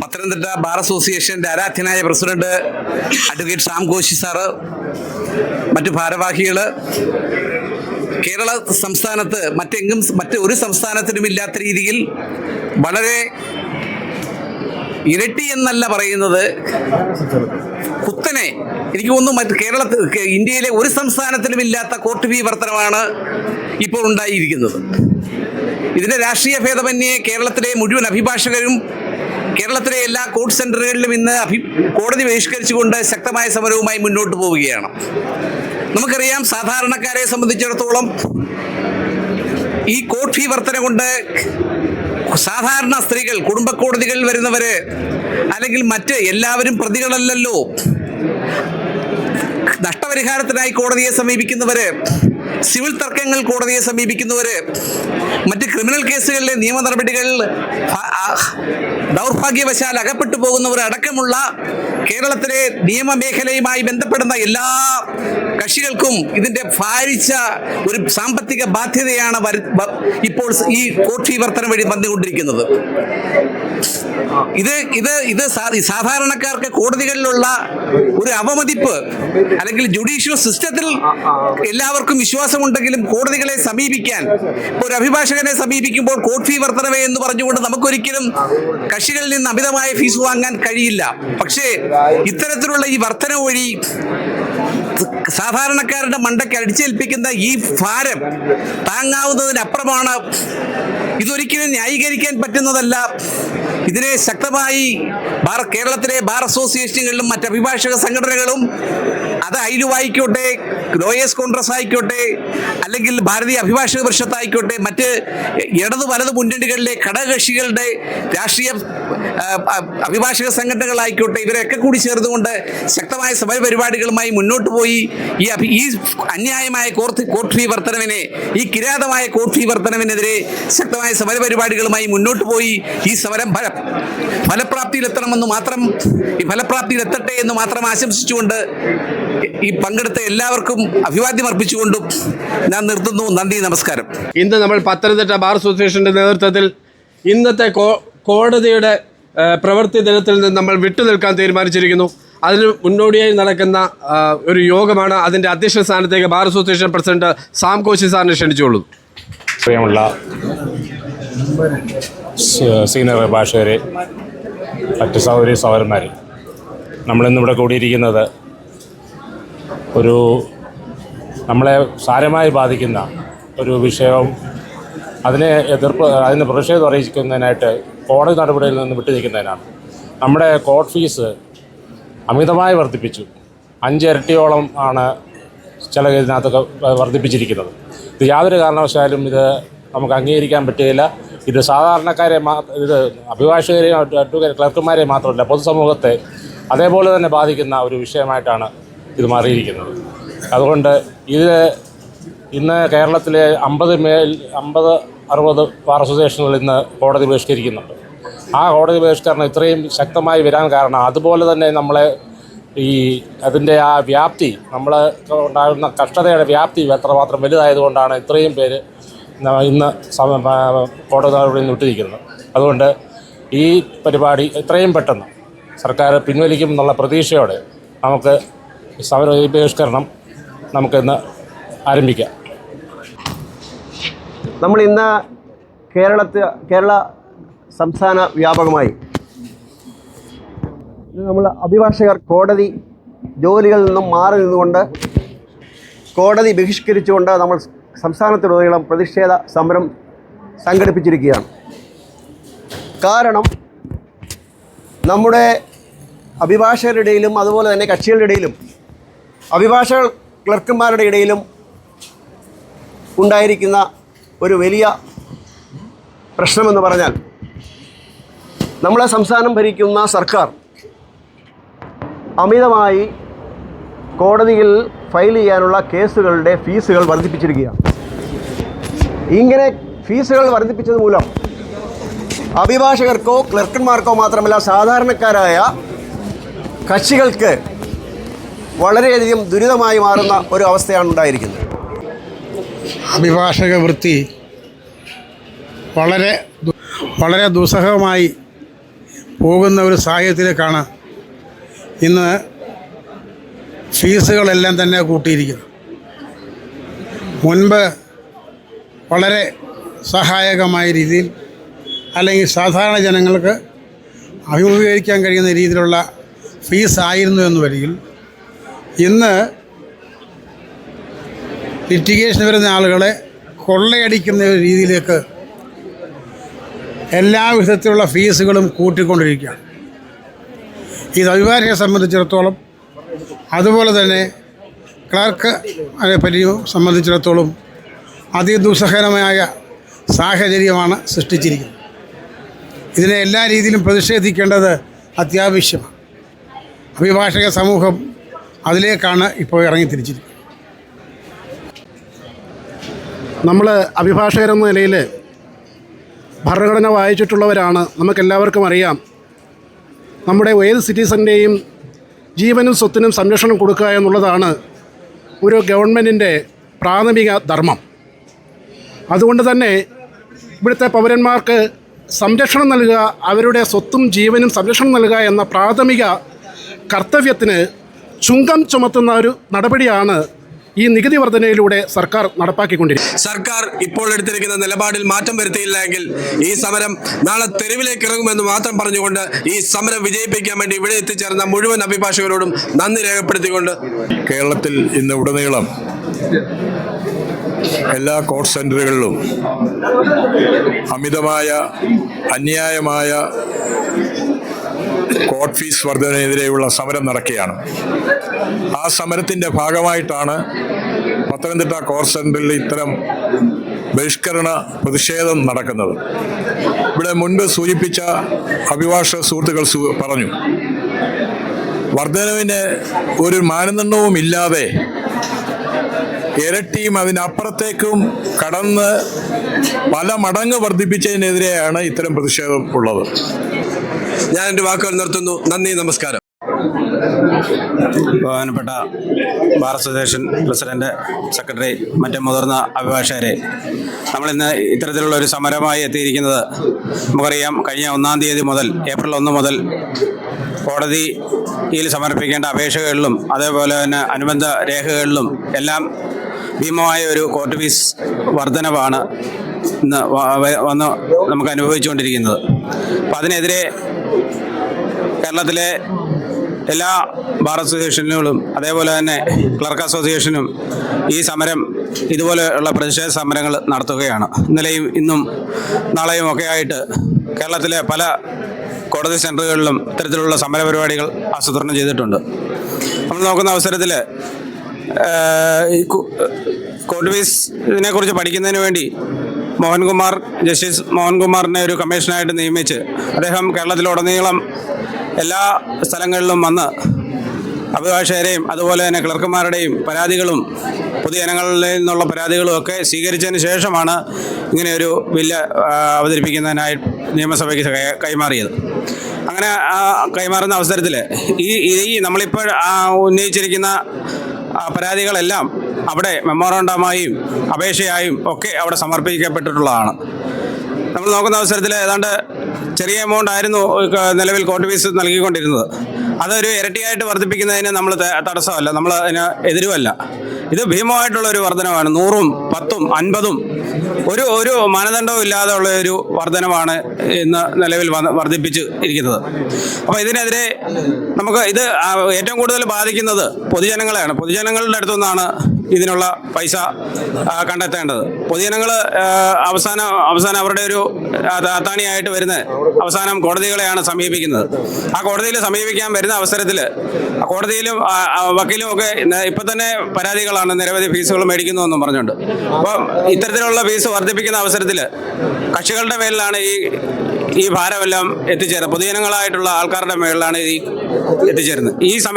Pathanamthitta bar അസോസിയേഷന്റെ ആരാധ്യനായ president advocate Sham Koshy sir മറ്റു ഭാരവാഹികൾ കേരള സംസ്ഥാനത്ത് മറ്റെങ്കും മറ്റ് ഒരു സംസ്ഥാനത്തിനും ഇല്ലാത്ത രീതിയിൽ വളരെ ഇരട്ടി എന്നല്ല പറയുന്നത് കുത്തനെ. എനിക്ക് തോന്നുന്നു മറ്റ് കേരളത്തിൽ ഇന്ത്യയിലെ ഒരു സംസ്ഥാനത്തിലും ഇല്ലാത്ത കോർട്ട് വിവർത്തനമാണ് ഇപ്പോൾ ഉണ്ടായിരിക്കുന്നത്. ഇതിന്റെ രാഷ്ട്രീയ ഭേദമന്യേ കേരളത്തിലെ മുഴുവൻ അഭിഭാഷകരും കേരളത്തിലെ എല്ലാ കോർട്ട് സെന്ററുകളിലും ഇന്ന് അഭി കോടതി ബഹിഷ്കരിച്ചുകൊണ്ട് ശക്തമായ സമരവുമായി മുന്നോട്ട് പോവുകയാണ്. നമുക്കറിയാം സാധാരണക്കാരെ സംബന്ധിച്ചിടത്തോളം ഈ കോർട്ട് ഫീ വർധന കൊണ്ട് സാധാരണ സ്ത്രീകൾ കുടുംബ കോടതികളിൽ വരുന്നവര് അല്ലെങ്കിൽ മറ്റ് എല്ലാവരും പ്രതികളല്ലല്ലോ. നഷ്ടപരിഹാരത്തിനായി കോടതിയെ സമീപിക്കുന്നവര് സിവിൽ തർക്കങ്ങൾ കോടതിയെ സമീപിക്കുന്നവര് മറ്റ് ക്രിമിനൽ കേസുകളിലെ നിയമ നടപടികളിൽ ദൗർഭാഗ്യവശാൽ അകപ്പെട്ടു പോകുന്നവർ അടക്കമുള്ള കേരളത്തിലെ നിയമമേഖലയുമായി ബന്ധപ്പെടുന്ന എല്ലാ കക്ഷികൾക്കും ഇതിന്റെ ഭാരിച്ച ഒരു സാമ്പത്തിക ബാധ്യതയാണ് ഇപ്പോൾ ഈ കോട്ട് വിവർത്തനം വഴി വന്നുകൊണ്ടിരിക്കുന്നത്. ഇത് ഇത് ഇത് സാധാരണക്കാർക്ക് കോടതികളിലുള്ള ഒരു അവമതിപ്പ് അല്ലെങ്കിൽ ജുഡീഷ്യൽ സിസ്റ്റത്തിൽ എല്ലാവർക്കും വിശ്വാസമുണ്ടെങ്കിലും കോടതികളെ സമീപിക്കാൻ ഇപ്പോൾ ഒരു അഭിഭാഷകനെ സമീപിക്കുമ്പോൾ കോർട്ട് ഫീ വർത്തനമേ എന്ന് പറഞ്ഞുകൊണ്ട് നമുക്കൊരിക്കലും കക്ഷികളിൽ നിന്ന് അമിതമായ ഫീസ് വാങ്ങാൻ കഴിയില്ല. പക്ഷേ ഇത്തരത്തിലുള്ള ഈ വർധന വഴി സാധാരണക്കാരുടെ മണ്ടയ്ക്ക് അടിച്ചേൽപ്പിക്കുന്ന ഈ ഭാരം താങ്ങാവുന്നതിനപ്പുറമാണ് ഇതൊരിക്കലും ന്യായീകരിക്കാൻ പറ്റുന്നതല്ല. ഇതിനെ ശക്തമായി ബാർ കേരളത്തിലെ ബാർ അസോസിയേഷനുകളിലും മറ്റ് അഭിഭാഷക സംഘടനകളും അത് അയിലുവായിക്കോട്ടെ ലോയേഴ്സ് കോൺഗ്രസ് ആയിക്കോട്ടെ അല്ലെങ്കിൽ ഭാരതീയ അഭിഭാഷക പരിഷത്ത് ആയിക്കോട്ടെ മറ്റ് ഇടത് വലത് മുന്നണികളിലെ ഘടകകക്ഷികളുടെ രാഷ്ട്രീയ അഭിഭാഷക സംഘടനകളായിക്കോട്ടെ ഇവരൊക്കെ കൂടി ചേർന്നുകൊണ്ട് ശക്തമായ സമര പരിപാടികളുമായി മുന്നോട്ട് പോയി ഈ ഈ അന്യായമായ കോർട്ട് കോർട്ട് ഫീ ഈ കിരാതമായ കോർട്ട് ഫീ വർധനവിനെതിരെ ശക്തമായ സമര പരിപാടികളുമായി മുന്നോട്ട് പോയി ഈ സമരം ഫലപ്രാപ്തിയിലെത്തണമെന്ന് മാത്രം ഈ ഫലപ്രാപ്തിയിലെത്തട്ടെ എന്ന് മാത്രം ആശംസിച്ചുകൊണ്ട് ഈ പങ്കെടുത്ത എല്ലാവർക്കും അഭിവാദ്യം അർപ്പിച്ചുകൊണ്ടും ഞാൻ നിർത്തുന്നു. നന്ദി നമസ്കാരം. ഇന്ന് നമ്മൾ പത്തനംതിട്ട ബാർ അസോസിയേഷന്റെ നേതൃത്വത്തിൽ ഇന്നത്തെ കോ- കോടതിയുടെ പ്രവൃത്തി ദിനത്തിൽ നിന്ന് നമ്മൾ വിട്ടുനിൽക്കാൻ തീരുമാനിച്ചിരിക്കുന്നു. അതിന് മുന്നോടിയായി നടക്കുന്ന ഒരു യോഗമാണ് അതിന്റെ അധ്യക്ഷ സ്ഥാനത്തേക്ക് bar association president Sam Koshy സാറിനെ പ്രിയമുള്ള സീനിയർ അഭിഭാഷകരെ മറ്റ് സഹോദരി സഹോദരന്മാർ നമ്മളിന്നിവിടെ കൂടിയിരിക്കുന്നത് ഒരു നമ്മളെ സാരമായി ബാധിക്കുന്ന ഒരു വിഷയവും അതിനെ എതിർപ്പ് അതിന് പ്രതിഷേധം അറിയിക്കുന്നതിനായിട്ട് കോടതി നടപടിയിൽ നിന്ന് വിട്ടുനിൽക്കുന്നതിനാണ്. നമ്മുടെ കോർട്ട് ഫീസ് അമിതമായി വർദ്ധിപ്പിച്ചു. അഞ്ചിരട്ടിയോളം ആണ് ചില ഇതിനകത്തൊക്കെ വർദ്ധിപ്പിച്ചിരിക്കുന്നത്. ഇത് യാതൊരു കാരണവശാലും ഇത് നമുക്ക് അംഗീകരിക്കാൻ പറ്റുകയില്ല. ഇത് സാധാരണക്കാരെ മാ ഇത് അഭിഭാഷകരെയും അഡ്വക്കേറ്റ് ക്ലർക്കുമാരെ മാത്രമല്ല പൊതുസമൂഹത്തെ അതേപോലെ തന്നെ ബാധിക്കുന്ന ഒരു വിഷയമായിട്ടാണ് ഇത് മാറിയിരിക്കുന്നത്. അതുകൊണ്ട് ഇത് ഇന്ന് കേരളത്തിലെ അമ്പത് മേൽ അമ്പത് അറുപത് ബാർ അസോസിയേഷനുകൾ ഇന്ന് കോടതി ബഹിഷ്കരിക്കുന്നുണ്ട്. ആ കോടതി ബഹിഷ്കരണം ഇത്രയും ശക്തമായി വരാൻ കാരണം അതുപോലെ തന്നെ നമ്മളെ ഈ അതിന്റെ ആ വ്യാപ്തി നമ്മൾ ഉണ്ടാകുന്ന കഷ്ടതയുടെ വ്യാപ്തി എത്രമാത്രം വലുതായതുകൊണ്ടാണ് ഇത്രയും പേര് ഇന്ന് സമ- പ- കോടതി നടപടിയിൽ വിട്ടിരിക്കുന്നത് അതുകൊണ്ട് ഈ പരിപാടി എത്രയും പെട്ടെന്ന് സർക്കാർ പിൻവലിക്കും എന്നുള്ള പ്രതീക്ഷയോടെ നമുക്ക് സമര ബഹിഷ്കരണം നമുക്കിന്ന് ആരംഭിക്കാം. നമ്മൾ ഇന്ന് കേരളത്തിൽ കേരള സംസ്ഥാന വ്യാപകമായി നമ്മൾ അഭിഭാഷകർ കോടതി ജോലികളിൽ നിന്നും മാറി നിന്നുകൊണ്ട് കോടതി ബഹിഷ്കരിച്ചുകൊണ്ട് നമ്മൾ സംസ്ഥാനത്തുടനീളം പ്രതിഷേധ സമരം സംഘടിപ്പിച്ചിരിക്കുകയാണ്. കാരണം നമ്മുടെ അഭിഭാഷകരുടെ ഇടയിലും അതുപോലെ തന്നെ കക്ഷികളുടെ ഇടയിലും അഭിഭാഷക ക്ലർക്കന്മാരുടെ ഇടയിലും ഉണ്ടായിരിക്കുന്ന ഒരു വലിയ പ്രശ്നമെന്ന് പറഞ്ഞാൽ നമ്മളെ സംസ്ഥാനം ഭരിക്കുന്ന സർക്കാർ അമിതമായി കോടതിയിൽ ഫയൽ ചെയ്യാനുള്ള കേസുകളുടെ ഫീസുകൾ വർദ്ധിപ്പിച്ചിരിക്കുകയാണ്. ഇങ്ങനെ ഫീസുകൾ വർദ്ധിപ്പിച്ചത് മൂലം അഭിഭാഷകർക്കോ ക്ലർക്കന്മാർക്കോ മാത്രമല്ല സാധാരണക്കാരായ കക്ഷികൾക്ക് വളരെയധികം ദുരിതമായി മാറുന്ന ഒരു അവസ്ഥയാണ് ഉണ്ടായിരിക്കുന്നത്. അഭിഭാഷക വൃത്തി വളരെ വളരെ ദുസ്സഹമായി പോകുന്ന ഒരു സാഹചര്യത്തിലേക്കാണ് ഇന്ന് ഫീസുകളെല്ലാം തന്നെ കൂട്ടിയിരിക്കുന്നു. മുൻപ് വളരെ സഹായകമായ രീതിയിൽ അല്ലെങ്കിൽ സാധാരണ ജനങ്ങൾക്ക് അഭിമുഖീകരിക്കാൻ കഴിയുന്ന രീതിയിലുള്ള ഫീസ് ആയിരുന്നു എന്ന് വരികിൽ ഇന്ന് ലിറ്റിഗേഷൻ വരുന്ന ആളുകളെ കൊള്ളയടിക്കുന്ന രീതിയിലേക്ക് എല്ലാ വിധത്തിലുള്ള ഫീസുകളും കൂട്ടിക്കൊണ്ടിരിക്കുകയാണ്. ഇത് അഭിഭാഷകരെ സംബന്ധിച്ചിടത്തോളം അതുപോലെ തന്നെ ക്ലർക്ക് പറ്റിയും സംബന്ധിച്ചിടത്തോളം അതിദുസ്സഹരമായ സാഹചര്യമാണ് സൃഷ്ടിച്ചിരിക്കുന്നത്. ഇതിനെ എല്ലാ രീതിയിലും പ്രതിഷേധിക്കേണ്ടത് അത്യാവശ്യമാണ്. അഭിഭാഷക സമൂഹം അതിലേക്കാണ് ഇപ്പോൾ ഇറങ്ങി തിരിച്ചിരിക്കുന്നത് നമ്മൾ അഭിഭാഷകരെന്ന നിലയിൽ ഭരണഘടന വായിച്ചിട്ടുള്ളവരാണ്. നമുക്കെല്ലാവർക്കും അറിയാം. നമ്മുടെ ഏത് സിറ്റിസന്റെയും ജീവനും സ്വത്തിനും സംരക്ഷണം കൊടുക്കുക എന്നുള്ളതാണ് ഒരു ഗവൺമെന്റിന്റെ പ്രാഥമിക ധർമ്മം. അതുകൊണ്ട് തന്നെ ഇവിടുത്തെ പൗരന്മാർക്ക് സംരക്ഷണം നൽകുക അവരുടെ സ്വത്തും ജീവനും സംരക്ഷണം നൽകുക എന്ന പ്രാഥമിക കർത്തവ്യത്തിന് ചുങ്കം ചുമത്തുന്ന ഒരു നടപടിയാണ് ഈ നികുതി വർധനയിലൂടെ സർക്കാർ നടപ്പാക്കിക്കൊണ്ടിരിക്കും സർക്കാർ ഇപ്പോൾ എടുത്തിരിക്കുന്ന നിലപാടിൽ മാറ്റം വരുത്തിയില്ല എങ്കിൽ ഈ സമരം നാളെ തെരുവിലേക്ക് ഇറങ്ങുമെന്ന് മാത്രം പറഞ്ഞുകൊണ്ട് ഈ സമരം വിജയിപ്പിക്കാൻ വേണ്ടി ഇവിടെ എത്തിച്ചേർന്ന മുഴുവൻ അഭിഭാഷകരോടും നന്ദി രേഖപ്പെടുത്തിക്കൊണ്ട് കേരളത്തിൽ ഇന്ന് ഉടനീളം എല്ലാ കോർട്ട് സെന്ററുകളിലും അമിതമായ അന്യായമായ കോർട്ട് ഫീസ് വർധനയെതിരെയുള്ള സമരം നടക്കുകയാണ്. ആ സമരത്തിന്റെ ഭാഗമായിട്ടാണ് പത്തനംതിട്ട കോർ സെന്ററിൽ ഇത്തരം ബഹിഷ്കരണ പ്രതിഷേധം നടക്കുന്നത്. ഇവിടെ മുൻപ് സൂചിപ്പിച്ച അഭിഭാഷക സുഹൃത്തുക്കൾ പറഞ്ഞു വർധനവിന് ഒരു മാനദണ്ഡവും ഇല്ലാതെ ഇരട്ടിയും അതിനപ്പുറത്തേക്കും കടന്ന് പല മടങ്ങ് വർദ്ധിപ്പിച്ചതിനെതിരെയാണ് ഇത്തരം പ്രതിഷേധം ഉള്ളത്. ഞാൻ എന്റെ വാക്കുകൾ നിർത്തുന്നു. നന്ദി നമസ്കാരം. ബഹുമാനപ്പെട്ട ബാർ അസോസിയേഷൻ പ്രസിഡന്റ് സെക്രട്ടറി മറ്റ് മുതിർന്ന അഭിഭാഷകരെ നമ്മളിന്ന് ഇത്തരത്തിലുള്ള ഒരു സമരമായി എത്തിയിരിക്കുന്നത് നമുക്കറിയാം കഴിഞ്ഞ ഒന്നാം തീയതി മുതൽ ഏപ്രിൽ ഒന്ന് മുതൽ കോടതിയിൽ സമർപ്പിക്കേണ്ട അപേക്ഷകളിലും അതേപോലെ തന്നെ അനുബന്ധ രേഖകളിലും എല്ലാം ഭീമമായ ഒരു കോർട്ട് ഫീസ് വർധനവാണ് ഇന്ന് വന്ന് നമുക്ക് അനുഭവിച്ചുകൊണ്ടിരിക്കുന്നത്. അപ്പം അതിനെതിരെ കേരളത്തിലെ എല്ലാ ബാർ അസോസിയേഷനുകളും അതേപോലെ തന്നെ ക്ലർക്ക് അസോസിയേഷനും ഈ സമരം ഇതുപോലെയുള്ള പ്രതിഷേധ സമരങ്ങൾ നടത്തുകയാണ്. ഇന്നലെയും ഇന്നും നാളെയും ഒക്കെ ആയിട്ട് കേരളത്തിലെ പല കോടതി സെന്ററുകളിലും ഇത്തരത്തിലുള്ള സമരപരിപാടികൾ ആസൂത്രണം ചെയ്തിട്ടുണ്ട്. നമ്മൾ നോക്കുന്ന അവസരത്തിൽ കോർട്ട് ഫീസ് ഇതിനെക്കുറിച്ച് പഠിക്കുന്നതിന് വേണ്ടി മോഹൻകുമാർ ജസ്റ്റിസ് മോഹൻകുമാറിനെ ഒരു കമ്മീഷനായിട്ട് നിയമിച്ച് അദ്ദേഹം കേരളത്തിലുടനീളം എല്ലാ സ്ഥലങ്ങളിലും വന്ന് അഭിഭാഷകരെയും അതുപോലെ തന്നെ ക്ലർക്കുമാരുടെയും പരാതികളും പൊതുജനങ്ങളിൽ നിന്നുള്ള പരാതികളും ഒക്കെ സ്വീകരിച്ചതിന് ശേഷമാണ് ഇങ്ങനെയൊരു ബില്ല് അവതരിപ്പിക്കുന്നതിനായി നിയമസഭയ്ക്ക് കൈമാറിയത്. അങ്ങനെ കൈമാറുന്ന അവസരത്തിൽ ഈ ഈ നമ്മളിപ്പോൾ ഉന്നയിച്ചിരിക്കുന്ന പരാതികളെല്ലാം അവിടെ മെമ്മോറാണ്ടമായും അപേക്ഷയായും ഒക്കെ അവിടെ സമർപ്പിക്കപ്പെട്ടിട്ടുള്ളതാണ്. നമ്മൾ നോക്കുന്ന അവസരത്തിൽ ഏതാണ്ട് ചെറിയ എമൗണ്ട് ആയിരുന്നു നിലവിൽ കോർട്ട് ഫീസ് നൽകിക്കൊണ്ടിരുന്നത്. അതൊരു ഇരട്ടിയായിട്ട് വർദ്ധിപ്പിക്കുന്നതിന് നമ്മൾ തടസ്സമല്ല നമ്മൾ അതിന് എതിരുമല്ല. ഇത് ഭീമമായിട്ടുള്ള ഒരു വർധനമാണ് നൂറും പത്തും അൻപതും. ഒരു ഒരു മാനദണ്ഡവും ഇല്ലാതെ ഉള്ള ഒരു വർധനമാണ് ഇന്ന് നിലവിൽ വർദ്ധിപ്പിച്ച് ഇരിക്കുന്നത്. അപ്പോൾ ഇതിനെതിരെ നമുക്ക് ഇത് ഏറ്റവും കൂടുതൽ ബാധിക്കുന്നത് പൊതുജനങ്ങളെയാണ്. പൊതുജനങ്ങളുടെ അടുത്തു നിന്നാണ് ഇതിനുള്ള പൈസ കണ്ടെത്തേണ്ടത്. പൊതുജനങ്ങൾ അവസാനം അവസാനം അവരുടെ ഒരു താത്താണിയായിട്ട് വരുന്ന അവസാനം കോടതികളെയാണ് സമീപിക്കുന്നത്. ആ കോടതിയിൽ സമീപിക്കാൻ വരുന്ന അവസരത്തിൽ കോടതിയിലും വക്കീലും ഒക്കെ ഇപ്പം തന്നെ പരാതികളാണ്. നിരവധി ഫീസുകൾ മേടിക്കുന്നു എന്നും പറഞ്ഞുകൊണ്ട് അപ്പം ഇത്തരത്തിലുള്ള ഫീസ് വർദ്ധിപ്പിക്കുന്ന അവസരത്തിൽ കക്ഷികളുടെ മേലിലാണ് ഈ ഈ ഭാരമെല്ലാം എത്തിച്ചേരുന്നത്. പൊതുജനങ്ങളായിട്ടുള്ള ആൾക്കാരുടെ മേളിലാണ് ഈ എത്തിച്ചേരുന്നത്. ഈ സമയത്ത്